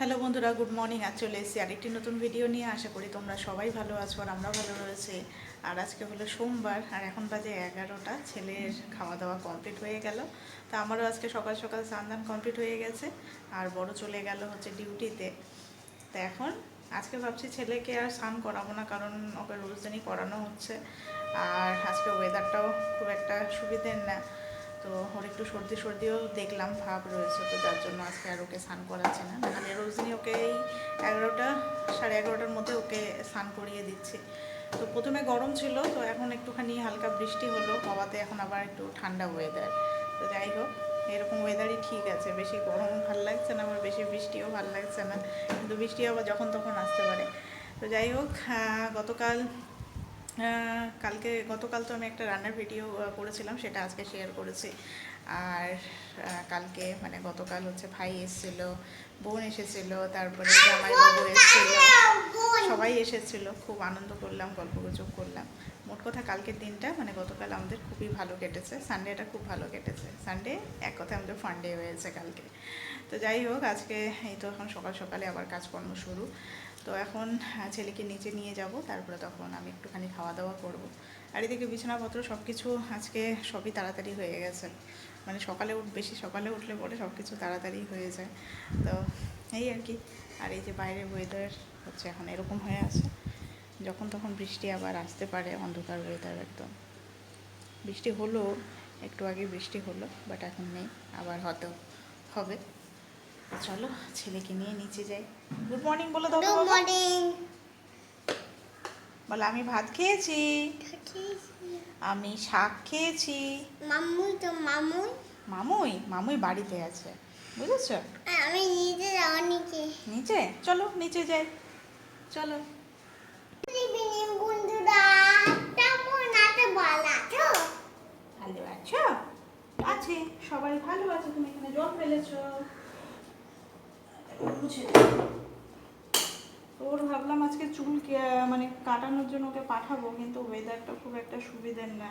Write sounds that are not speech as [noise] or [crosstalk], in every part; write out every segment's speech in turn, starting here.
Hello বন্ধুরা, good morning. আজ চলে এসেছি আরেকটি নতুন ভিডিও নিয়ে। আশা করি তোমরা সবাই ভালো আছো আর আমরা ভালো রয়েছি। আর আজকে হলো সোমবার, আর এখন বাজে এগারোটা। ছেলের খাওয়া দাওয়া কমপ্লিট হয়ে গেল। তা আমারও আজকে সকাল সকাল স্নান কমপ্লিট হয়ে গেছে, আর বড় চলে গেল হচ্ছে ডিউটিতে। তা এখন আজকে ভাবছি ছেলেকে আর স্নান করাবো না, কারণ ওকে রোজ করানো হচ্ছে। আর আজকে ওয়েদারটাও খুব একটা সুবিধের না। তো ওর একটু সর্দি সর্দিও দেখলাম, ভাব রয়েছে তো যার জন্য আজকে আর ওকে স্নান করাচ্ছে না। নাহলে রোজ দিনই ওকে এই এগারোটা, সাড়ে এগারোটার মধ্যে ওকে স্নান করিয়ে দিচ্ছি। তো প্রথমে গরম ছিল, তো এখন একটুখানি হালকা বৃষ্টি হলো, হওয়াতে এখন আবার একটু ঠান্ডা ওয়েদার তো যাই হোক, এরকম ওয়েদারই ঠিক আছে। বেশি গরমও ভালো লাগছে না, আবার বেশি বৃষ্টিও ভালো লাগছে না। কিন্তু বৃষ্টি আবার যখন তখন আসতে পারে। তো যাই হোক গতকাল কালকে, গতকাল তো আমি একটা রান্নার ভিডিও করেছিলাম, সেটা আজকে শেয়ার করেছি। আর কালকে মানে গতকাল হচ্ছে ভাই এসেছিল, বোন এসেছিল, তারপরে জামাইবাবু এসেছিল, সবাই এসেছিল, খুব আনন্দ করলাম গল্প গুজব করলাম। মোট কথা কালকের দিনটা মানে গতকাল আমাদের খুবই ভালো কেটেছে সানডেটা খুব ভালো কেটেছে। সানডে এক কথায় আমাদের ফান্ডে হয়েছে কালকে। তো যাই হোক, আজকে এই তো এখন সকাল সকালে আবার কাজকর্ম শুরু। তো এখন ছেলেকে নিচে নিয়ে যাব, তারপরে তখন আমি একটুখানি খাওয়া দাওয়া করব। আর এদিকে বিছানাপত্র সব কিছু আজকে সবই তাড়াতাড়ি হয়ে গেছে। মানে সকালে উঠ, বেশি সকালে উঠলে পরে সব কিছু তাড়াতাড়ি হয়ে যায়। তো এই আর কি। আর এই যে বাইরের ওয়েদার হচ্ছে এখন এরকম হয়ে আছে। যখন তখন বৃষ্টি আবার আসতে পারে, অন্ধকার ওয়েদার একদম। বৃষ্টি হলো, একটু আগে বৃষ্টি হলো বাট এখন নেই, আবার হয়তো হবে। চলো ছেলেকে নিয়ে নিচে যাই। গুড মর্নিং বলে দাও গুড মর্নিং বলে আমি ভাত খেয়েছি। আমি শাক খেয়েছি। মামুই তো মামু মামুই? মামুই বাড়িতে আছে। বুঝেছ? আমি নিজে যাওয়া নিচে। নিচে? চলো নিচে যাই। চলো। ভালো আছো? আছে। সবাই ভালো আছে তুমি এখানে জল ফেলেছো। মুছে দাও। ওর ভাবলাম আজকে চুল মানে কাটানোর জন্য ওকে পাঠাবো কিন্তু ওয়েদারটা খুব একটা সুবিধের না।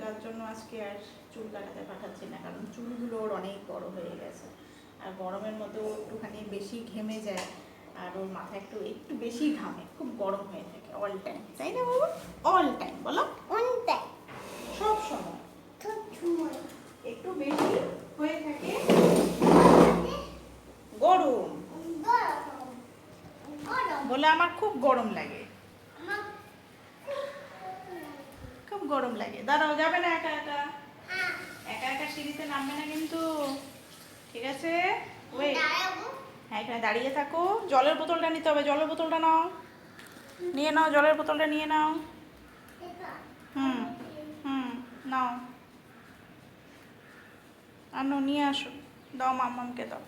যার জন্য আজকে আর চুল কাটাতে পাঠাচ্ছি না কারণ চুলগুলো ওর অনেক বড় হয়ে গেছে। আর গরমের মধ্যে ও একটুখানি বেশি ঘেমে যায় আর ওর মাথা একটু একটু বেশি ঘামে খুব গরম হয়ে থাকে অল টাইম তাই না বাবু? অল টাইম বলো। অন্তে সব সময়। তো সময় একটু বেশি হয়ে থাকে গরম গরম বলে আমার খুব গরম লাগে। খুব গরম লাগে। দাঁড়াও যাবে না একা একা? একা একা সিঁড়িতে নামবে না কিন্তু। ঠিক আছে? দাঁড়াবো। হ্যাঁ এখানে দাঁড়িয়ে থাকো। জলের বোতলটা নিতে হবে। জলের বোতলটা নাও। নিয়ে নাও জলের বোতলটা নিয়ে নাও। হুম হুম নাও। আনো নিয়ে আসো। দাও মাম্মামকে দাও।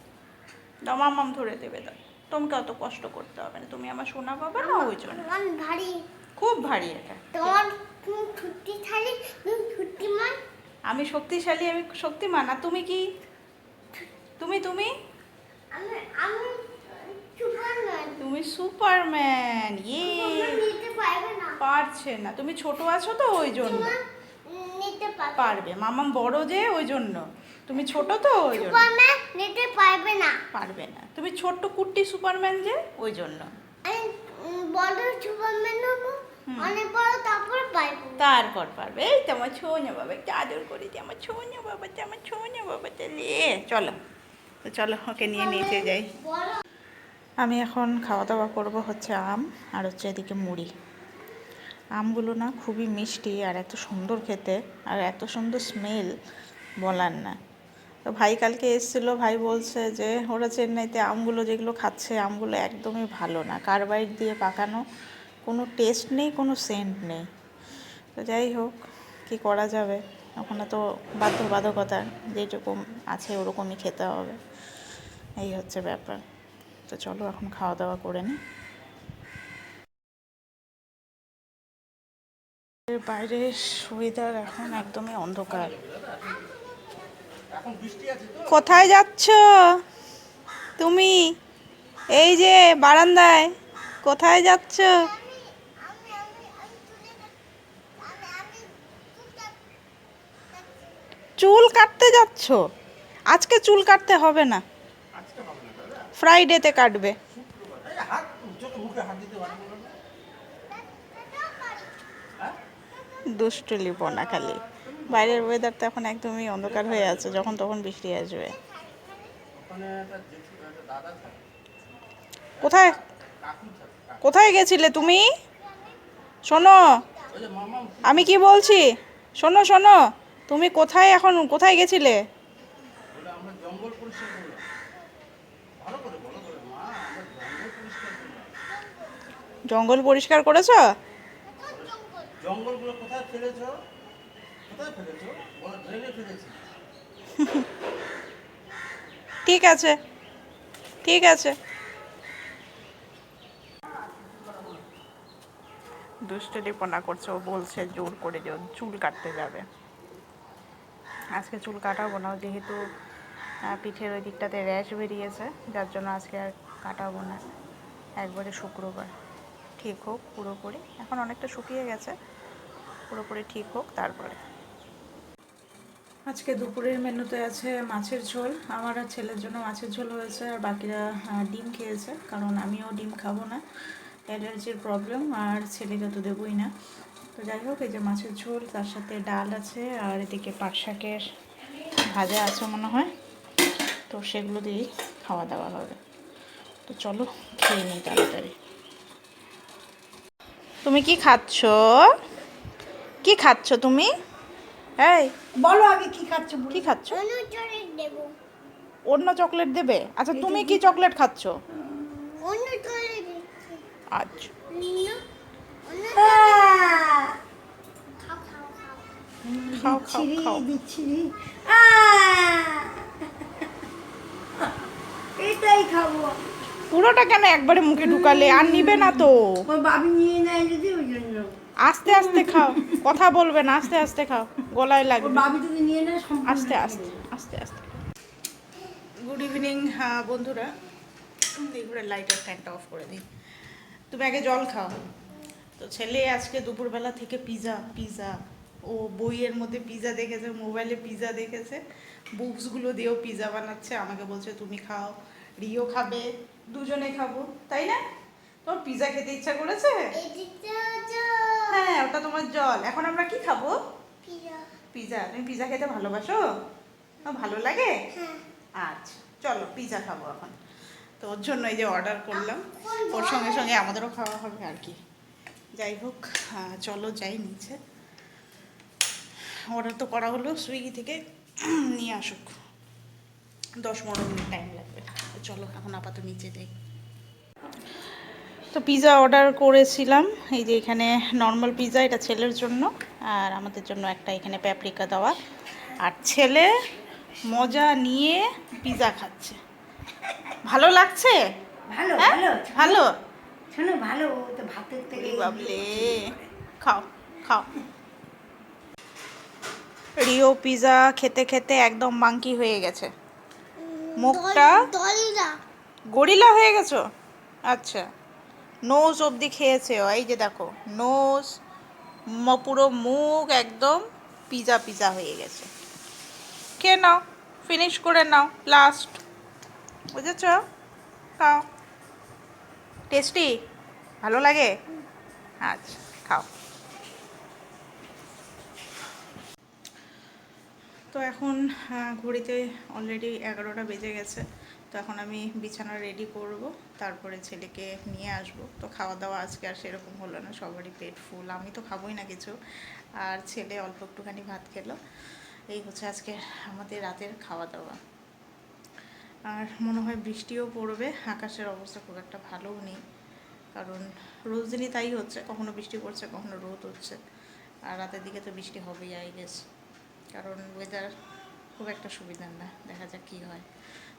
দাও মাম্মাম ধরে দেবে দাও। তোমাকে অত কষ্ট করতে হবে না। তুমি আমার সোনা পাবে না ওই জন্য। ভারী। খুব ভারী এটা। তোমার তুমি ছুটি থালি তুমি ছুটি মান আমি শক্তিশালী আমি শক্তিমান। আর তুমি কি? তুমি তুমি? আমি আমি সুপারম্যান। তুমি সুপারম্যান ইয়ে। নিতে পারবে না। পারছে না। তুমি ছোট আছো তো ওই জন্য। নিতে পারবে। পারবে। মামাম বড় যে ওই জন্য। তুমি ছোট তো ওই জন্য। সুপারম্যান নিতে পারবে না। পারবে না। তুমি ছোট্ট কুট্টি সুপারম্যান যে ওই জন্য। আমি বড় সুপারম্যান হব অনেক বড় তারপর পারব। তারপর পারবে। এই তো আমার ছোঁয়া বাবা একটু আদর করি যে আমার ছোঁয়া বাবা যে আমার ছোঁয়া বাবা তাহলে চলো তো চলো ওকে নিয়ে নিচে যাই। আমি এখন খাওয়া দাওয়া করব হচ্ছে আম আর হচ্ছে এদিকে মুড়ি। আমগুলো না খুবই মিষ্টি আর এত সুন্দর খেতে আর এত সুন্দর স্মেল বলার না। তো ভাই কালকে এসেছিল, ভাই বলছে যে ওরা চেন্নাইতে আমগুলো যেগুলো খাচ্ছে, আমগুলো একদমই ভালো না। কার্বাইড দিয়ে পাকানো কোনো টেস্ট নেই, কোনো সেন্ট নেই। তো যাই হোক, কি করা যাবে? ওখানে তো বাধ্যবাধকতা যেরকম আছে ওরকমই খেতে হবে। এই হচ্ছে ব্যাপার। তো চলো এখন খাওয়া দাওয়া করে নিই। বাইরের বাইরে ওয়েদার এখন একদমই অন্ধকার। কোথায় যাচ্ছ? তুমি? এই যে বারান্দায় কোথায় যাচ্ছ? চুলে কাটতে যাচ্ছ? আজকে চুল কাটতে হবে না। ফ্রাইডেতে কাটবে। এই হাত চোখে মুখে হাত দিতে পারে না। হ্যাঁ দুষ্টু লিপনা খালি। বাইরের ওয়েদার তো এখন একদমই অন্ধকার হয়ে আছে, যখন তখন বৃষ্টি আসবে। কোথায়। কোথায় গেছিলে তুমি? শোনো, আমি কি বলছি? শোনো শোনো, তুমি কোথায় এখন, কোথায় গেছিলে? জঙ্গল পরিষ্কার করেছ? কোথায় ফেলেছো? [laughs] ঠিক আছে। ঠিক আছে। দুষ্টলিপনা করছে, ও বলছে জোর করে যে চুল কাটতে যাবে। আজকে চুল কাটাবো না যেহেতু পিঠের ওই দিকটাতে র্যাশ বেরিয়েছে, যার জন্য আজকে আর কাটাবো না। একবারে শুক্রবার। ঠিক হোক, পুরোপুরি। এখন অনেকটা শুকিয়ে গেছে। পুরোপুরি ঠিক হোক, তারপরে। আজকে দুপুরের মেনুতে আছে মাছের ঝোল। আমার আর ছেলের জন্য মাছের ঝোল হয়েছে আর বাকিরা ডিম খেয়েছে, কারণ আমিও ডিম খাব না। অ্যালার্জির প্রবলেম, আর ছেলেকে তো দেবই না। তো যাই হোক, এই যে মাছের ঝোল, তার সাথে ডাল আছে, আর এদিকে পাট শাকের ভাজা আছে মনে হয়। তো সেগুলো দিয়েই খাওয়া দাওয়া হবে। তো চলো, খেয়ে নিই তাড়াতাড়ি। তুমি কি খাচ্ছ? কি খাচ্ছ তুমি? এই বলো আগে কি খাচ্ছ কি খাচ্ছ? অন্য চকলেট দেবে। আচ্ছা তুমি কি চকলেট খাচ্ছ? আচ্ছা। খাও খাও খাও। খাও! এটাই খাব। পুরোটা কেন একবারে মুখে ঢুকালে? আর নিবে না তো। বাবি নিয়ে নেয় যদি ওই জন্য। আস্তে আস্তে খাও। কথা বলবে না আস্তে আস্তে খাও। গলায় লাগবে। আস্তে আস্তে আস্তে আস্তে। গুড ইভিনিং হ্যাঁ বন্ধুরা। এগুলো লাইটার ফ্যানটা অফ করে দিই। তুমি আগে জল খাও। তো ছেলে আজকে দুপুরবেলা থেকে পিজা পিজা ও বইয়ের মধ্যে পিজা দেখেছে মোবাইলে পিজা দেখেছে। বুকসগুলো দিয়েও পিজা বানাচ্ছে। আমাকে বলছে তুমি খাও। রিও খাবে। দুজনে খাব। তাই না? তোর পিজা খেতে ইচ্ছা করেছে? হ্যাঁ ওটা তোমার জল। এখন আমরা কি খাব? পিজা। তুমি পিজা খেতে ভালোবাসো? ভালো লাগে? হ্যাঁ। আচ্ছা চলো পিজা খাব এখন। তো ওর জন্য এই যে অর্ডার করলাম। ওর সঙ্গে সঙ্গে আমাদেরও খাওয়া হবে আর কি। যাই হোক চলো যাই নিচে। অর্ডার তো করা হলো সুইগি থেকে [clears throat] নিয়ে আসুক। দশ পনেরো মিনিট টাইম লাগবে। চলো এখন আপাতত নিচে যাই। তো পিৎজা অর্ডার করেছিলাম। এই যে এখানে নর্মাল পিৎজা এটা ছেলের জন্য। আর আমাদের জন্য একটা এখানে প্যাপরিকা দেওয়া। আর ছেলে মজা নিয়ে পিৎজা খাচ্ছে। ভালো লাগছে? ভালো হ্যাঁ? ভালো। ভালো? শোনো ভালো তো ভাতের থেকে বাবলে খাও খাও। রিও পিৎজা খেতে খেতে একদম মাংকি হয়ে গেছে। মুখটা- গরিলা হয়ে গেছো? আচ্ছা। নোজ অবধি খেয়েছে এই যে দেখো নোজ পুরো মুখ একদম পিজা পিজা হয়ে গেছে। খেয়ে নাও ফিনিশ করে নাও লাস্ট বুঝেছ? খাও। টেস্টি ভালো লাগে? আচ্ছা খাও। তো এখন ঘড়িতে অলরেডি এগারোটা বেজে গেছে। তো এখন আমি বিছানা রেডি করব, তারপরে ছেলেকে নিয়ে আসব। তো খাওয়া দাওয়া আজকে আর সেরকম হলো না, সবারই পেট ফুল আমি তো খাবোই না কিছু। আর ছেলে অল্প একটুখানি ভাত খেলো, এই হচ্ছে আজকে আমাদের রাতের খাওয়া দাওয়া আর মনে হয় বৃষ্টিও পড়বে, আকাশের অবস্থা খুব একটা ভালোও নেই। কারণ রোজ দিনই তাই হচ্ছে, কখনো বৃষ্টি পড়ছে, কখনো রোদ হচ্ছে। আর রাতের দিকে তো বৃষ্টি হবেই আই গেস কারণ ওয়েদার খুব একটা সুবিধার না, দেখা যাক কী হয়।